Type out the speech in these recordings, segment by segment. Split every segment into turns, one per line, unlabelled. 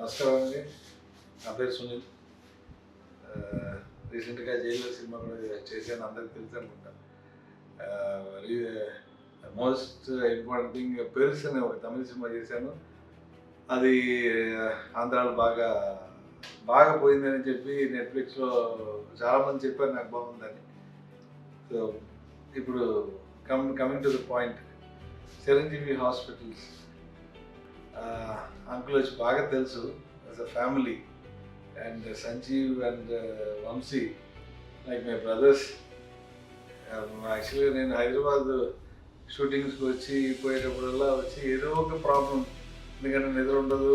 నమస్కారం అండి. నా పేరు సునీల్. రీసెంట్గా జైల్లో సినిమా కూడా చేశాను అందరికి తెలుసు అనుకుంటా. మోస్ట్ ఇంపార్టెంట్ థింగ్ పెరుస్ అనే ఒక తమిళ సినిమా చేశాను. అది ఆంధ్రాలో బాగా బాగా పోయిందని చెప్పి నెట్ఫ్లిక్స్లో చాలామంది చెప్పారు నాకు బాగుందని. సో ఇప్పుడు come coming to the point Chiranjeevi hospitals uncle వచ్చి బాగా తెలుసు as a family and Sanjeev and Vamsi like my brothers యాక్చువల్గా నేను హైదరాబాద్ షూటింగ్స్కి వచ్చి పోయేటప్పుడల్లా వచ్చి ఏదో ఒక ప్రాబ్లం. ఎందుకంటే నిద్ర ఉండదు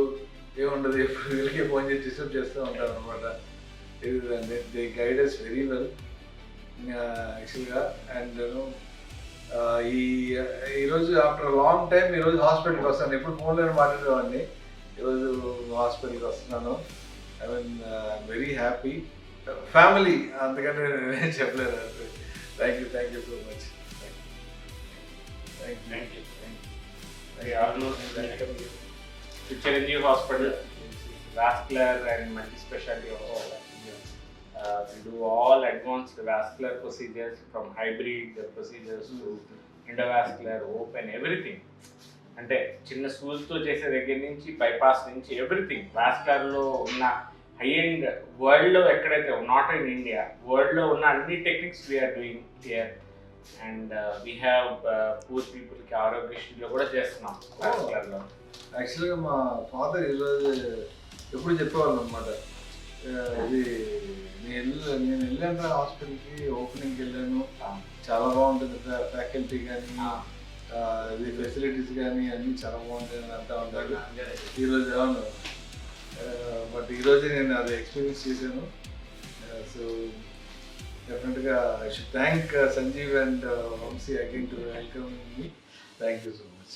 ఏముండదు ఎప్పుడు వీళ్ళకి ఫోన్ చేసి డిస్టర్బ్ చేస్తూ ఉంటాను అనమాట ఇది దే గైడెస్ వెరీ వెల్ యాక్చువల్గా అండ్ ఈ ఈరోజు ఆఫ్టర్ లాంగ్ టైం ఈరోజు హాస్పిటల్కి వస్తాను. ఎప్పుడు ఫోన్లో మాట్లాడేవాడిని. ఈరోజు హాస్పిటల్కి వస్తున్నాను. I mean very happy family అందుకని నేను చెప్పలేదు thank you thank you so much thank you
you. Thank you. We almost welcome you. To Uh, we do all advanced vascular procedures from hybrid procedures to endovascular, open, everything. అంటే చిన్న స్కూల్స్తో చేసే దగ్గర నుంచి bypass నుంచి everything వాస్కులర్లో ఉన్న high end వరల్డ్లో ఎక్కడైతే not in India వరల్డ్లో ఉన్న అన్ని techniques we are doing here and we have poor పీపుల్కి ఆరోగ్యశ్రీలో కూడా చేస్తున్నాం వాస్కులర్లో
యాక్చువల్గా మా ఫాదర్ ఈరోజు ఎప్పుడు చెప్పేవాళ్ళు అనమాట ఇది వెళ్ళాను హాస్పిటల్కి ఓపెనింగ్కి వెళ్ళాను. చాలా బాగుంటుంది ఫ్యాకల్టీ కానీ ఇది ఫెసిలిటీస్ కానీ అన్నీ చాలా బాగుంటాయి అని అంటూ ఉంటాడు ఈరోజు అవును. బట్ ఈరోజు నేను అది ఎక్స్పీరియన్స్ చేశాను. సో డెఫినెట్గా I should thank Sanjeev and Vamsi again to welcome me thank you so much.